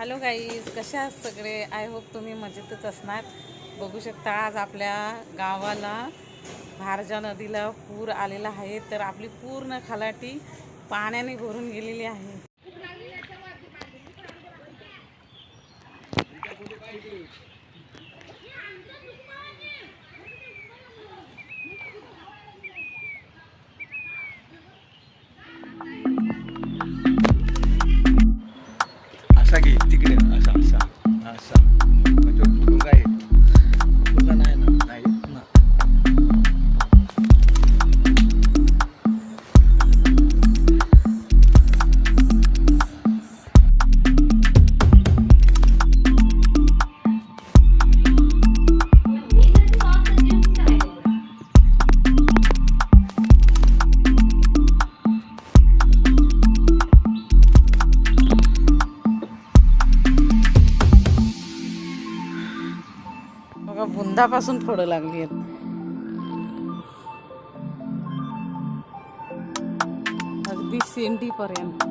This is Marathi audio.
हॅलो गाईज कशा सगळे? आय होप तुम्ही मजेतच असणार. बघू शकता आज आपल्या गावाला भारजा नदीला पूर आलेला आहे तर आपली पूर्ण खलाटी पाण्याने भरून गेलेली आहे. घे तिकडे असा असा असा बघा बुंदापासून फोडं लागली आहेत अगदी सेंटीपर्यंत